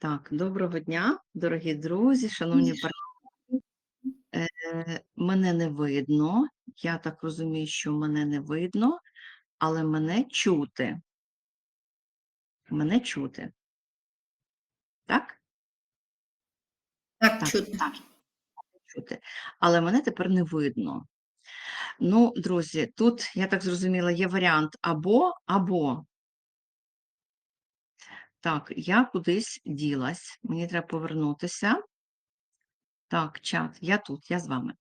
Так, доброго дня, дорогі друзі, шановні партнери. Е, мене не видно. Я так розумію, що мене не видно, але мене чути. Мене чути. Так? Так, Так, чутно. так, чути. Але мене тепер не видно. Ну, друзі, тут, я так зрозуміла, є варіант або, або. Так, я кудись ділась. Мені треба повернутися. Так, чат, я тут, я з вами.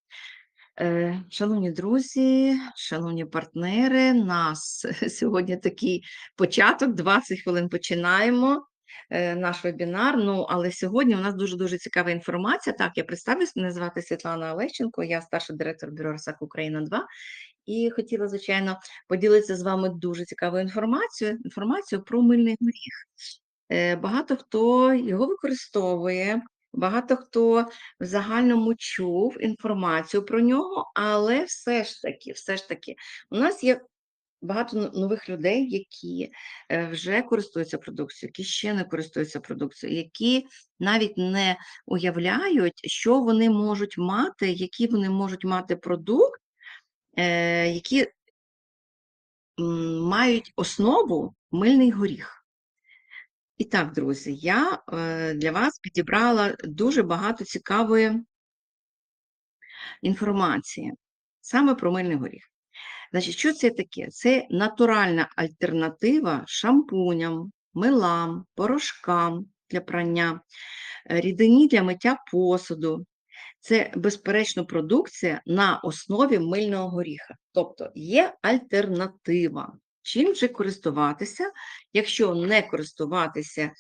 Е, Шановні друзі, шановні партнери, нас сьогодні такий початок, 20 хвилин починаємо е, наш вебінар. Ну, але сьогодні у нас дуже-дуже цікава інформація. Так, я представлюсь, мене звати Світлана Олещенко, я старший директор бюро РСАК Україна 2. І хотіла, звичайно, поділитися з вами дуже цікавою інформацією, інформацією про мильний горіх. Е, Багато хто його використовує, багато хто в загальному чув інформацію про нього, але все ж таки, все ж таки, у нас є багато нових людей, які е, вже користуються продукцією, які ще не користуються продукцією, які навіть не уявляють, що вони можуть мати, який вони можуть мати продукт, е, які мають основу мильний горіх. І так, друзі, я е, для вас підібрала дуже багато цікавої інформації саме про мильний горіх. Значить, що це таке? Це натуральна альтернатива шампуням, милам, порошкам для прання, е, рідині для миття посуду. Це, безперечно, продукція на основі мильного горіха. Тобто є альтернатива. Чим же користуватися, якщо не користуватися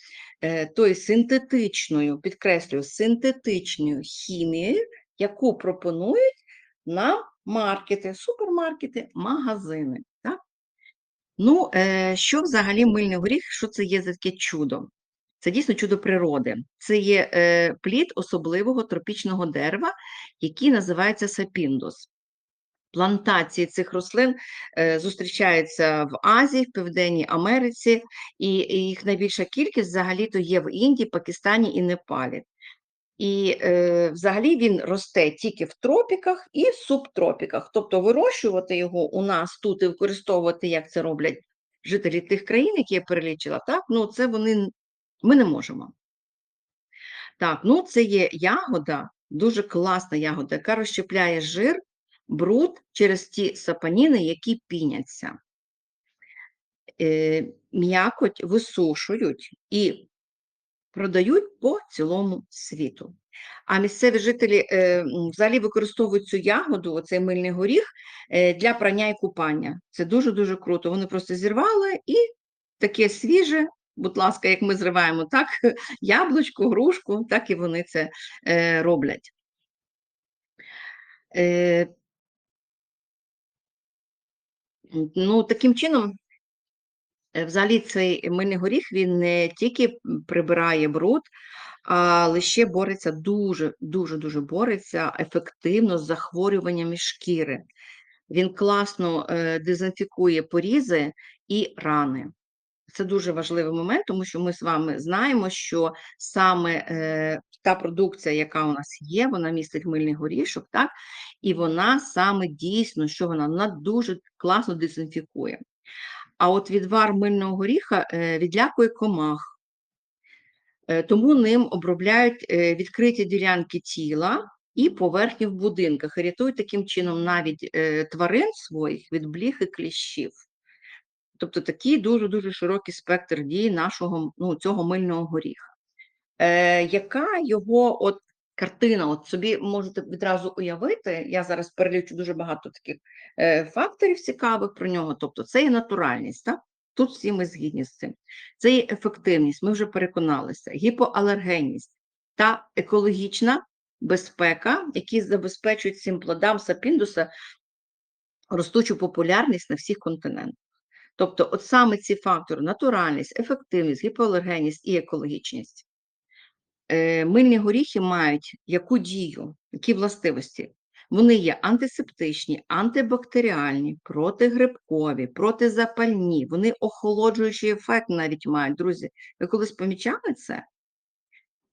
е, тою синтетичною, підкреслюю, синтетичною хімією, яку пропонують нам маркети, супермаркети, магазини. Так? Ну, е, що взагалі мильний горіх, що це є за таке чудо? Це дійсно чудо природи. Це є е, плід особливого тропічного дерева, який називається сапіндус. Плантації цих рослин е, зустрічаються в Азії, в Південній Америці, і, їх найбільша кількість взагалі-то є в Індії, Пакистані і Непалі. І е, взагалі він росте тільки в тропіках і субтропіках. Тобто вирощувати його у нас тут і використовувати, як це роблять жителі тих країн, які я перелічила, так, ну це вони ми не можемо. Так, ну це є ягода, дуже класна ягода, яка розщепляє жир, бруд через ті сапаніни, які піняться. Е, м'якоть висушують і продають по цілому світу. А місцеві жителі е, взагалі використовують цю ягоду, оцей мильний горіх, е, для прання і купання. Це дуже-дуже круто. Вони просто зірвали і таке свіже, будь ласка, як ми зриваємо так, яблучко, грушку, так і вони це роблять. Ну, таким чином, е, взагалі, цей мильний горіх він не тільки прибирає бруд, але ще бореться дуже, дуже, дуже бореться ефективно з захворюваннями шкіри. Він класно е, дезінфікує порізи і рани. Це дуже важливий момент, тому що ми з вами знаємо, що саме е, та продукція, яка у нас є, вона містить мильний горішок, так? І вона саме дійсно, що вона, вона дуже класно дезінфікує. А от відвар мильного горіха е, відлякує комах, Е, тому ним обробляють е, відкриті ділянки тіла і поверхні в будинках, і рятують таким чином навіть тварин своїх від бліх і кліщів. Тобто такий дуже-дуже широкий спектр дій нашого ну, цього мильного горіха. Е, Яка його от картина? От собі можете відразу уявити, я зараз перелічу дуже багато таких е, факторів цікавих про нього. Тобто, це є натуральність, так? Тут всі ми згідні з цим. Це є ефективність, ми вже переконалися, гіпоалергенність та екологічна безпека, які забезпечують цим плодам сапіндуса ростучу популярність на всіх континентах. Тобто, от саме ці фактори: натуральність, ефективність, гіпоалергенність і екологічність. Е, Мильні горіхи мають яку дію, які властивості? Вони є антисептичні, антибактеріальні, протигрибкові, протизапальні, вони охолоджуючий ефект навіть мають. Друзі, ви колись помічали це?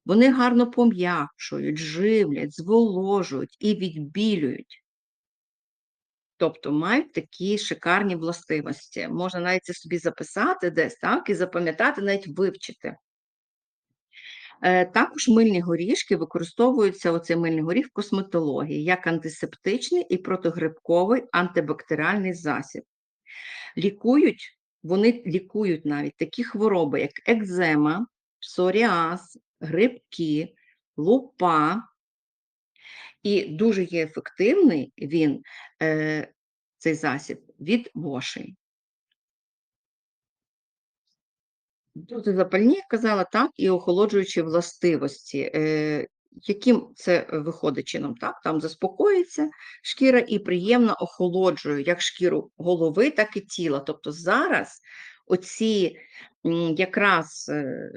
Вони гарно пом'якшують, живлять, зволожують і відбілюють. Тобто мають такі шикарні властивості. Можна навіть це собі записати десь, так, і запам'ятати, навіть вивчити. Е, також мильні горішки використовуються оцей мильний горіх в косметології як антисептичний і протигрибковий антибактеріальний засіб. Лікують, вони лікують навіть такі хвороби, як екзема, псоріаз, грибки, лупа. І дуже є ефективний він, е, цей засіб, від вошей. Протизапальні, як казала, так, і охолоджуючі властивості. Е, яким це виходить чином? Так? Там заспокоїться шкіра і приємно охолоджує як шкіру голови, так і тіла. Тобто зараз оці якраз е,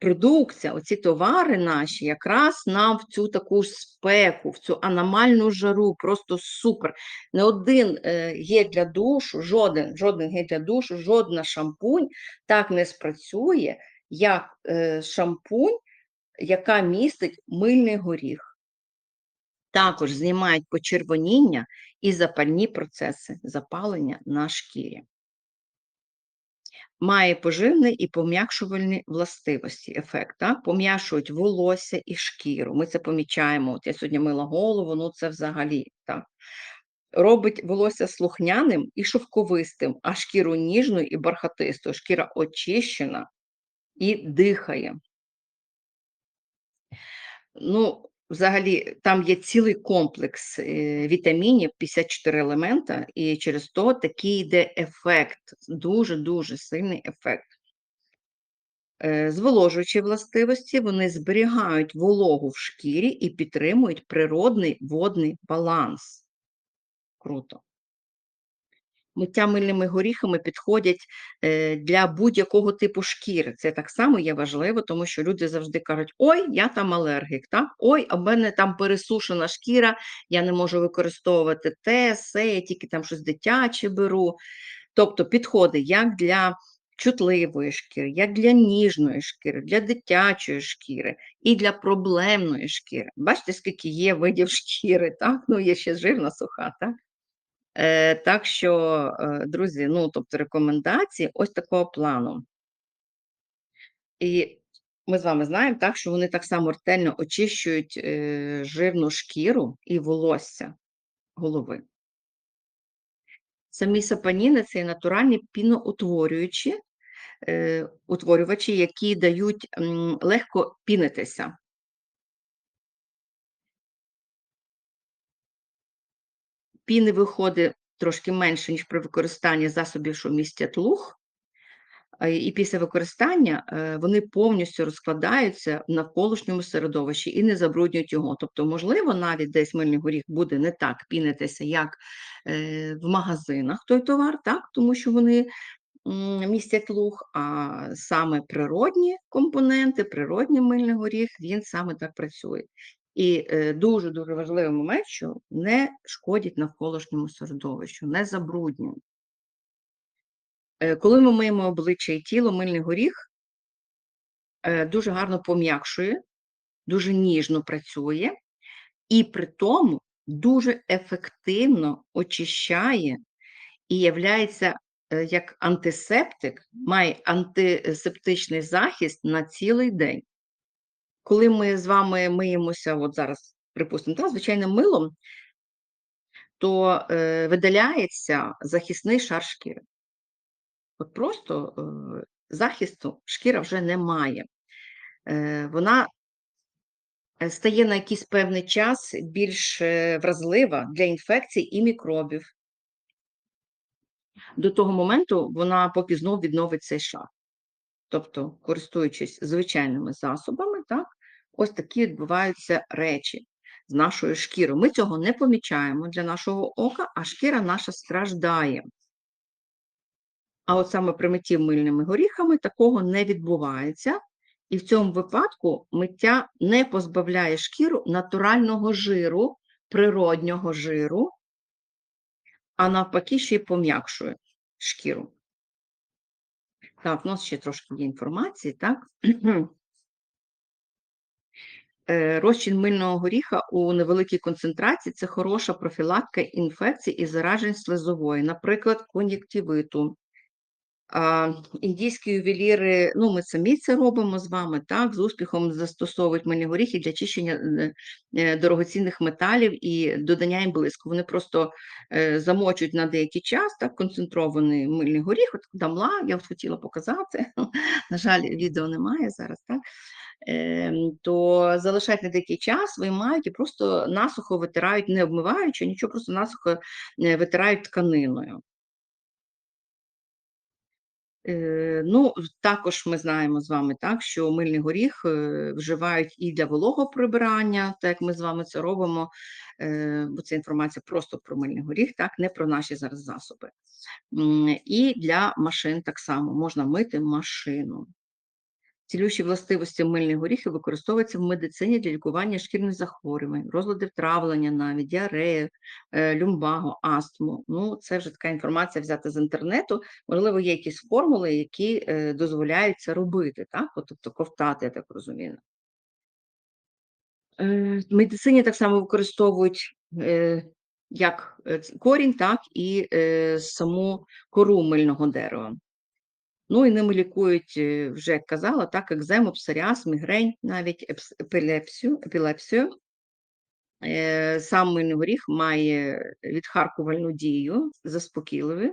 продукція, оці товари наші, якраз нам в цю таку спеку, в цю аномальну жару, просто супер. Не один е, гель для душу, жоден жоден гель для душу, жодна шампунь так не спрацює, як е, шампунь, яка містить мильний горіх. Також знімають почервоніння і запальні процеси запалення на шкірі має поживний і пом'якшувальні властивості, ефект. Так? Пом'якшують волосся і шкіру. Ми це помічаємо. От я сьогодні мила голову, ну це взагалі так. Робить волосся слухняним і шовковистим, а шкіру ніжною і бархатистою. Шкіра очищена і дихає. Ну, Взагалі, там є цілий комплекс е, вітамінів, 54 елемента, і через то такий йде ефект, дуже-дуже сильний ефект. Е, зволожуючі властивості, вони зберігають вологу в шкірі і підтримують природний водний баланс. Круто. Миття мильними горіхами підходять е, для будь-якого типу шкіри. Це так само є важливо, тому що люди завжди кажуть, ой, я там алергік, так? ой, а в мене там пересушена шкіра, я не можу використовувати те, все, я тільки там щось дитяче беру. Тобто підходить як для чутливої шкіри, як для ніжної шкіри, для дитячої шкіри і для проблемної шкіри. Бачите, скільки є видів шкіри, так? Ну, є ще жирна суха, так? Е, Так що, е, друзі, ну, тобто рекомендації ось такого плану. І ми з вами знаємо, так, що вони так само ретельно очищують е, жирну шкіру і волосся голови. Самі сапаніни це натуральні піноутворюючі утворювачі, які дають легко пінитися. Піни виходить трошки менше, ніж при використанні засобів, що містять луг, і після використання е, вони повністю розкладаються в навколишньому середовищі і не забруднюють його. Тобто, можливо, навіть десь мильний горіх буде не так пінитися, як е, в магазинах той товар, так, тому що вони містять луг, а саме природні компоненти, природній мильний горіх, він саме так працює. І дуже-дуже важливий момент, що не шкодять навколишньому середовищу, не забруднює. Е, коли ми миємо обличчя і тіло, мильний горіх е, дуже гарно пом'якшує, дуже ніжно працює, і при тому дуже ефективно очищає і являється е, як антисептик, має антисептичний захист на цілий день. Коли ми з вами миємося, от зараз, припустимо, та, звичайним милом, то е, видаляється захисний шар шкіри. От просто е, захисту шкіра вже немає. Е, Вона е, стає на якийсь певний час більш е, вразлива для інфекцій і мікробів. До того моменту вона поки знов відновить цей шар. Тобто, користуючись звичайними засобами, так, ось такі відбуваються речі з нашою шкірою. Ми цього не помічаємо для нашого ока, а шкіра наша страждає. А от саме при митті мильними горіхами такого не відбувається. І в цьому випадку миття не позбавляє шкіру натурального жиру, природнього жиру, а навпаки, ще й пом'якшує шкіру. Так, у нас ще трошки є інформації, так? Е, Розчин мильного горіха у невеликій концентрації це хороша профілактика інфекцій і заражень слизової, наприклад, кон'юктивиту. Індійські ювеліри, ну, ми самі це робимо з вами, так, з успіхом застосовують мильні горіхи для чищення е, е, дорогоцінних металів і додання їм блиску. Вони просто е, замочують на деякий час так, концентрований мильний горіх, от дамла, я от хотіла показати, на жаль, відео немає зараз, так, Ем, то залишають на деякий час, виймають і просто насухо витирають, не обмиваючи, нічого, просто насухо витирають тканиною. Е, Ну, також ми знаємо з вами, так, що мильний горіх е, вживають і для вологого прибирання, так як ми з вами це робимо, е, бо це інформація просто про мильний горіх, так, не про наші зараз засоби. І для машин так само можна мити машину. Цілющі властивості мильних горіхів використовуються в медицині для лікування шкірних захворювань, розладів травлення навіть, діарею, е, люмбагу, астму. Ну, це вже така інформація взята з інтернету. Можливо, є якісь формули, які е, дозволяють це робити, так? Тобто ковтати, я так розумію. Е, В медицині так само використовують як корінь, так і саму кору мильного дерева. Ну і ними лікують, е, вже як казала, так, екзему, псоріаз, мігрень, навіть епілепсію. епілепсію. Е, Сам мильний горіх має відхаркувальну дію, заспокійливі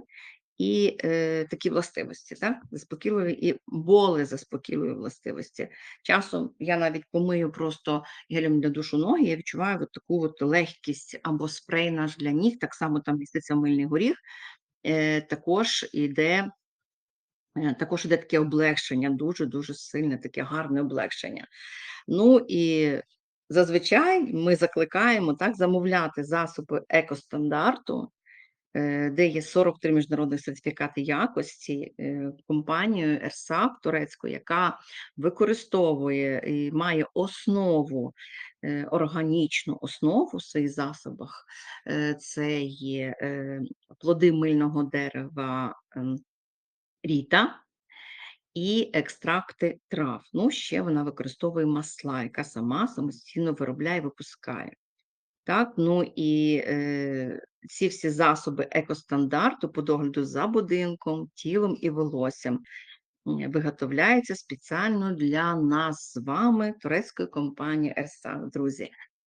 і е, такі властивості, так? заспокійливі і боли заспокійливі властивості. Часом я навіть помию просто гелем для душу ноги, я відчуваю от таку от легкість або спрей наш для ніг, так само там міститься мильний горіх, е, також іде Також іде таке облегшення, дуже-дуже сильне, таке гарне облегшення. Ну і зазвичай ми закликаємо так замовляти засоби екостандарту, е, де є 43 міжнародних сертифікати якості е, компанією ЕРСАП турецькою, яка використовує і має основу, е, органічну основу в своїх засобах. Е, Це є е, плоди мильного дерева ем, ріта і екстракти трав. Ну, ще вона використовує масла, яка сама самостійно виробляє і випускає. Так, ну і е, ці всі засоби екостандарту по догляду за будинком, тілом і волоссям виготовляються спеціально для нас з вами, турецької компанії Ерсак, друзі.